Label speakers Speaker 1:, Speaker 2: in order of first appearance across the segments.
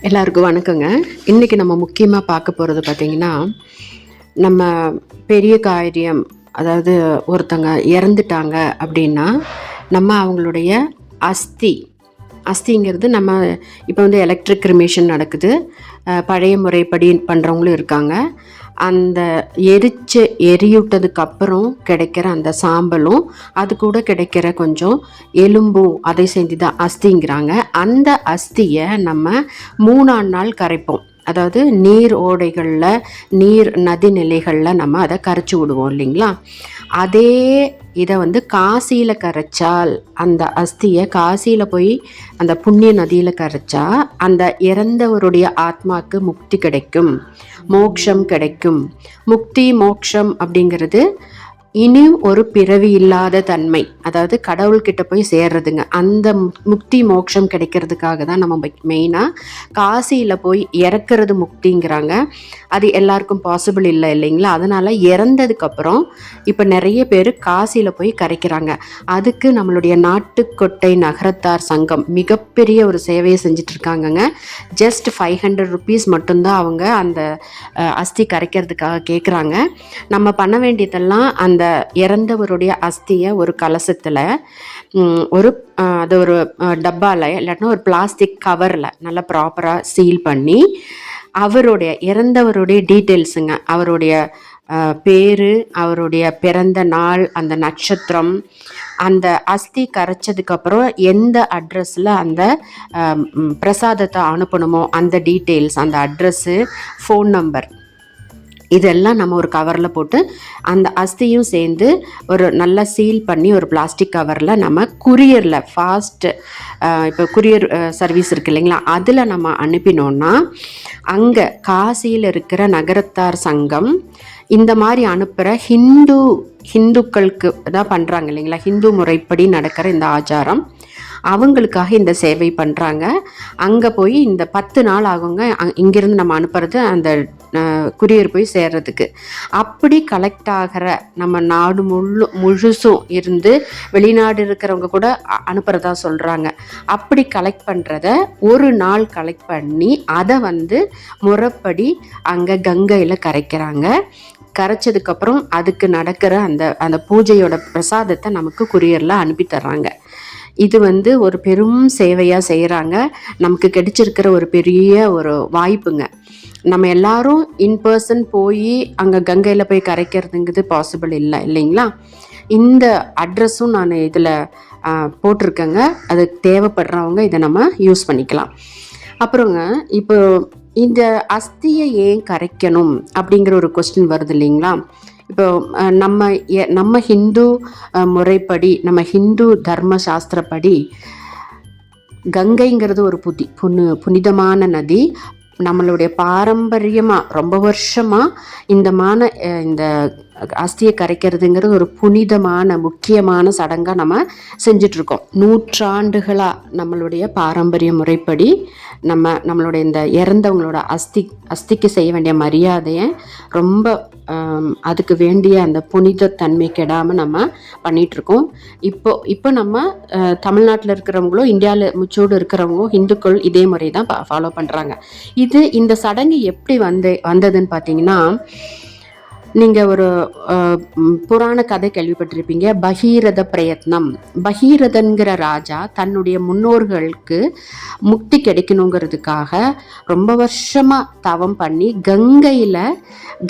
Speaker 1: எல்லாருக்கும் வணக்கங்க. இன்றைக்கி நம்ம முக்கியமாக பார்க்க போகிறது பார்த்திங்கன்னா நம்ம பெரிய காரியம் அதாவது ஒருத்தங்க இறந்துட்டாங்க அப்படின்னா நம்ம அவங்களுடைய அஸ்தி அஸ்திங்கிறது நம்ம இப்போ வந்து எலக்ட்ரிக் கிரிமேஷன் நடக்குது. பழைய முறைப்படி பண்ணுறவங்களும் இருக்காங்க. அந்த எரிச்சு எரியூட்டதுக்கு அப்புறம் கிடைக்கிற அந்த சாம்பலும் அது கூட கிடைக்கிற கொஞ்சம் எலும்பும் அதை செஞ்சு தான் அஸ்திங்கிறாங்க. அந்த அஸ்தியை நம்ம மூணாம் நாள் கரைப்போம். அதாவது நீர் ஓடைகளில் நீர் நதிநிலைகளில் நம்ம அதை கரைச்சி விடுவோம் இல்லைங்களா? அதே இதை வந்து காசியில் கரைச்சால் அந்த அஸ்தியை காசியில் போய் அந்த புண்ணிய நதியில் கரைச்சா அந்த இறந்தவருடைய ஆத்மாக்கு முக்தி கிடைக்கும் மோக்ஷம் கிடைக்கும். முக்தி மோக்ஷம் அப்படிங்கிறது இனி ஒரு பிறவி இல்லாத தன்மை. அதாவது கடவுள்கிட்ட போய் சேர்றதுங்க. அந்த முக்தி மோட்சம் கிடைக்கிறதுக்காக தான் நம்ம மெயினாக காசியில் போய் இறக்குறது முக்திங்கிறாங்க. அது எல்லாருக்கும் பாசிபிள் இல்லை இல்லைங்களா? அதனால் இறந்ததுக்கப்புறம் இப்போ நிறைய பேர் காசியில் போய் கரைக்கிறாங்க. அதுக்கு நம்மளுடைய நாட்டுக்கொட்டை நகரத்தார் சங்கம் மிகப்பெரிய ஒரு சேவையை செஞ்சுட்டு இருக்காங்கங்க ஜஸ்ட் ஃபைவ் ஹண்ட்ரட் ருபீஸ் மட்டும்தான் அவங்க அந்த அஸ்தி கரைக்கிறதுக்காக கேட்குறாங்க நம்ம பண்ண வேண்டியதெல்லாம் அந்த இறந்தவருடைய அஸ்தியை ஒரு கலசத்தில் ஒரு அது ஒரு டப்பாவில் இல்லாட்டினா ஒரு பிளாஸ்டிக் கவரில் நல்லா ப்ராப்பராக சீல் பண்ணி அவருடைய இறந்தவருடைய டீட்டெயில்ஸுங்க அவருடைய பேர் அவருடைய பிறந்த நாள் அந்த நட்சத்திரம் அந்த அஸ்தி கரைச்சதுக்கப்புறம் எந்த அட்ரஸில் அந்த பிரசாதத்தை அனுப்பணுமோ அந்த டீட்டெயில்ஸ் அந்த அட்ரஸ்ஸு ஃபோன் நம்பர் இதெல்லாம் நம்ம ஒரு கவரில் போட்டு அந்த அஸ்தியும் சேர்ந்து ஒரு நல்லா சீல் பண்ணி ஒரு பிளாஸ்டிக் கவரில் நம்ம குரியரில் ஃபாஸ்ட் இப்போ குரியர் சர்வீஸ் இருக்கு இல்லைங்களா? அதில் நம்ம அனுப்பினோன்னா அங்கே காசியில் இருக்கிற நகரத்தார் சங்கம் இந்த மாதிரி அனுப்புகிற ஹிந்து ஹிந்துக்களுக்கு தான் பண்ணுறாங்க இல்லைங்களா? ஹிந்து முறைப்படி நடக்கிற இந்த ஆச்சாரம். அவங்களுக்காக இந்த சேவை பண்ணுறாங்க அங்கே போய் இந்த பத்து நாள் ஆகுங்க. அங்- நம்ம அனுப்புறது அந்த குரியர் போய் சேர்றதுக்கு. அப்படி கலெக்ட் ஆகிற நம்ம நாடு முழு முழுசும் இருந்து வெளிநாடு இருக்கிறவங்க கூட அ- அனுப்புறதா சொல்கிறாங்க அப்படி கலெக்ட் பண்ணுறத ஒரு நாள் கலெக்ட் பண்ணி அதை வந்து முறைப்படி அங்கே கங்கையில் கரைக்கிறாங்க. கரைச்சதுக்கப்புறம் அதுக்கு நடக்கிற அந்த அந்த பூஜையோட பிரசாதத்தை நமக்கு குரியரில் அனுப்பி தர்றாங்க. இது வந்து ஒரு பெரும் சேவையாக செய்கிறாங்க நமக்கு கிடைச்சிருக்கிற ஒரு பெரிய ஒரு வாய்ப்புங்க. நம்ம எல்லாரும் இன் பர்சன் போய் அங்கே கங்கையில் போய் கரைக்கிறதுங்கிறது பாசிபிள் இல்லை இல்லைங்களா? இந்த அட்ரஸும் நான் இதில் போட்டிருக்கேங்க. அது தேவைப்படுறவங்க இதை நம்ம யூஸ் பண்ணிக்கலாம். அப்புறங்க இப்போ இந்த அஸ்தியை ஏன் கரைக்கணும் அப்படிங்கிற ஒரு கொஸ்டின் வருது இல்லைங்களா? இப்போ நம்ம எ- நம்ம ஹிந்து முறைப்படி நம்ம ஹிந்து தர்ம சாஸ்திரப்படி கங்கைங்கிறது ஒரு புதி புனி புனிதமான நதி நம்மளுடைய பாரம்பரியமாக ரொம்ப வருஷமாக இந்த மான இந்த அஸ்தியை கரைக்கிறதுங்கிறது ஒரு புனிதமான முக்கியமான சடங்காக நம்ம செஞ்சிட்ருக்கோம். நூற்றாண்டுகளாக நம்மளுடைய பாரம்பரிய முறைப்படி நம்ம நம்மளுடைய இந்த இறந்தவங்களோட அஸ்தி அஸ்திக்கு செய்ய வேண்டிய மரியாதையை ரொம்ப அதுக்கு வேண்டிய அந்த புனித தன்மை கெடாமல் நம்ம பண்ணிகிட்ருக்கோம் இப்போ இப்போ நம்ம தமிழ்நாட்டில் இருக்கிறவங்களும் இந்தியாவில் முச்சோடு இருக்கிறவங்களும் ஹிந்துக்கள் இதே முறை தான் ஃபாலோ பண்ணுறாங்க இது இந்த சடங்கு எப்படி வந்து வந்ததுன்னு பார்த்தீங்கன்னா நீங்கள் ஒரு புராண கதை கேள்விப்பட்டிருப்பீங்க. பகீரத பிரயத்னம். பகீரதன்கிற ராஜா தன்னுடைய முன்னோர்களுக்கு முக்தி கிடைக்கணுங்கிறதுக்காக ரொம்ப வருஷமாக தவம் பண்ணி கங்கையில்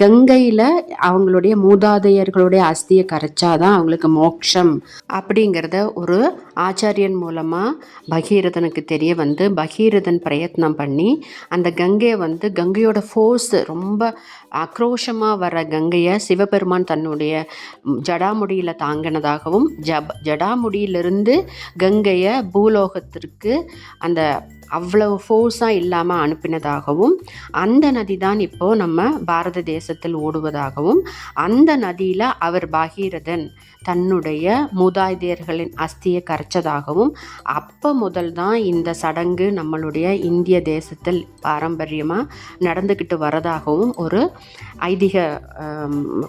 Speaker 1: கங்கையில் அவங்களுடைய மூதாதையர்களுடைய அஸ்தியை கரைச்சாதான் அவங்களுக்கு மோட்சம். அப்படிங்கிறத ஒரு ஆச்சாரியன் மூலமாக பகீரதனுக்கு தெரிய வந்து பகீரதன் பிரயத்னம் பண்ணி அந்த கங்கையை வந்து கங்கையோட ஃபோர்ஸ் ரொம்ப ஆக்ரோஷமாக வர கங்கை கங்கையை சிவபெருமான் தன்னுடைய ஜடாமுடியில் தாங்கினதாகவும் ஜப் ஜடாமுடியிலிருந்து கங்கையை பூலோகத்திற்கு அந்த அவ்வளவு ஃபோர்ஸாக இல்லாமல் அனுப்பினதாகவும் அந்த நதி தான் இப்போது நம்ம பாரத தேசத்தில் ஓடுவதாகவும் அந்த நதியில் அவர் பகீரதன் தன்னுடைய மூதாதையர்களின் அஸ்தியை கரைச்சதாகவும் அப்போ முதல் தான் இந்த சடங்கு நம்மளுடைய இந்திய தேசத்தில் பாரம்பரியமாக நடந்துக்கிட்டு வரதாகவும் ஒரு ஐதீக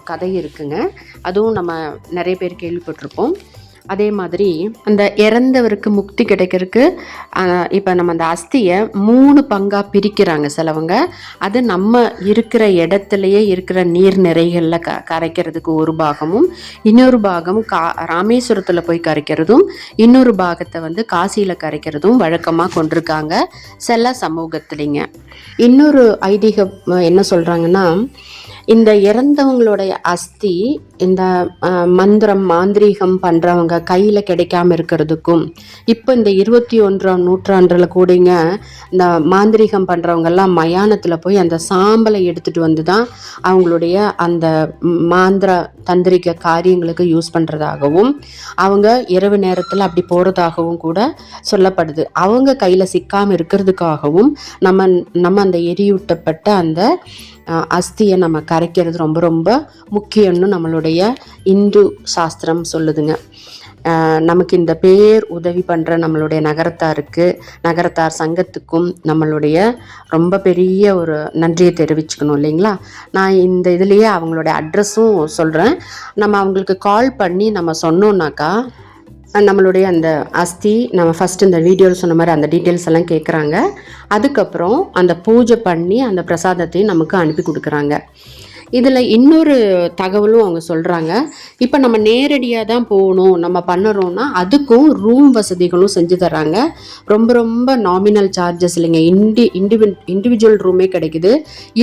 Speaker 1: கதை இருக்குங்க. அதுவும் நம்ம நிறைய பேர் கேள்விப்பட்டிருப்போம். அதே மாதிரி அந்த இறந்தவருக்கு முக்தி கிடைக்கிறதுக்கு இப்போ நம்ம அந்த அஸ்தியை மூணு பங்காக பிரிக்கிறாங்க சிலவங்க. அது நம்ம இருக்கிற இடத்துலையே இருக்கிற நீர் நிறைகளில் க கரைக்கிறதுக்கு ஒரு பாகமும் இன்னொரு பாகம் கா ராமேஸ்வரத்தில் போய் கரைக்கிறதும் இன்னொரு பாகத்தை வந்து காசியில் கரைக்கிறதும் வழக்கமாக கொண்டிருக்காங்க சில சமூகத்துலேங்க. இன்னொரு ஐதீகம் என்ன சொல்கிறாங்கன்னா இந்த இறந்தவங்களுடைய அஸ்தி இந்த மந்திரம் மாந்திரீகம் பண்ணுறவங்க கையில் கிடைக்காம இருக்கிறதுக்கும் இப்போ இந்த இருபத்தி ஒன்றாம் நூற்றாண்டில் கூடிங்க இந்த மாந்திரீகம் பண்ணுறவங்கெல்லாம் மயானத்தில் போய் அந்த சாம்பலை எடுத்துகிட்டு வந்து தான் அவங்களுடைய அந்த மாந்திர தந்திரிக்க காரியங்களுக்கு யூஸ் பண்ணுறதாகவும் அவங்க இரவு நேரத்தில் அப்படி போகிறதாகவும் கூட சொல்லப்படுது. அவங்க கையில் சிக்காமல் இருக்கிறதுக்காகவும் நம்ம நம்ம அந்த எரியூட்டப்பட்ட அந்த அஸ்தியை நம்ம கரைக்கிறது ரொம்ப ரொம்ப முக்கியம்னு நம்மளுடைய இந்து சாஸ்திரம் சொல்லுதுங்க. நமக்கு இந்த பேர் உதவி பண்ணுற நம்மளுடைய நகரத்தாருக்கு நகரத்தார் சங்கத்துக்கும் நம்மளுடைய ரொம்ப பெரிய ஒரு நன்றியை தெரிவிச்சுக்கணும் இல்லைங்களா? நான் இந்த இதுலேயே அவங்களுடைய அட்ரஸும் சொல்கிறேன் நம்ம அவங்களுக்கு கால் பண்ணி நம்ம சொன்னோம்னாக்கா நம்மளுடைய அந்த அஸ்தி நம்ம ஃபஸ்ட் இந்த வீடியோவில் சொன்ன மாதிரி அந்த டீட்டெயில்ஸ் எல்லாம் கேட்குறாங்க அதுக்கப்புறம் அந்த பூஜை பண்ணி அந்த பிரசாதத்தையும் நமக்கு அனுப்பி கொடுக்குறாங்க. இதில் இன்னொரு தகவலும் அவங்க சொல்கிறாங்க இப்போ நம்ம நேரடியாக தான் போகணும் நம்ம பண்ணுறோம்னா அதுக்கும் ரூம் வசதிகளும் செஞ்சு தராங்க ரொம்ப ரொம்ப நாமினல் சார்ஜஸ் இல்லைங்க. இண்டி இண்டிவி இண்டிவிஜுவல் ரூமே கிடைக்குது.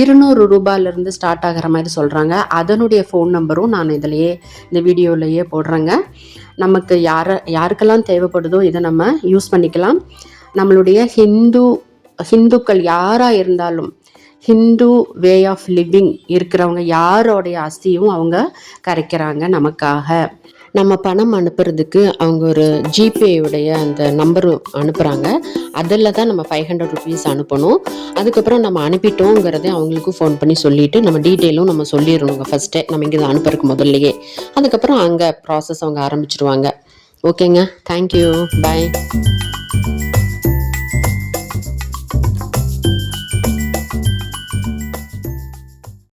Speaker 1: இருநூறு ரூபாயிலேருந்து ஸ்டார்ட் ஆகிற மாதிரி சொல்கிறாங்க அதனுடைய ஃபோன் நம்பரும் நான் இதிலையே இந்த வீடியோலையே போடுறேங்க. நமக்கு யார யாருக்கெல்லாம் தேவைப்படுதோ இதை நம்ம யூஸ் பண்ணிக்கலாம். நம்மளுடைய ஹிந்து ஹிந்துக்கள் யாராக இருந்தாலும் ஹிந்து வே ஆஃப் லிவிங் இருக்கிறவங்க யாரோடைய அஸ்தியும் அவங்க கரைக்கிறாங்க நமக்காக. நம்ம பணம் அனுப்புறதுக்கு அவங்க ஒரு ஜிபேயுடைய அந்த நம்பர் அனுப்புகிறாங்க அதில் தான் நம்ம ஃபைவ் ஹண்ட்ரட் ருபீஸ் அனுப்பணும். அதுக்கப்புறம் நம்ம அனுப்பிட்டோங்கிறதே அவங்களுக்கும் ஃபோன் பண்ணி சொல்லிவிட்டு நம்ம டீட்டெயிலும் நம்ம சொல்லிடணுங்க ஃபஸ்ட்டே நம்ம இங்கே அனுப்புறதுக்கு முதல்லையே. அதுக்கப்புறம் அங்கே ப்ராசஸ் அவங்க ஆரம்பிச்சிருவாங்க. ஓகேங்க தேங்க்யூ பாய்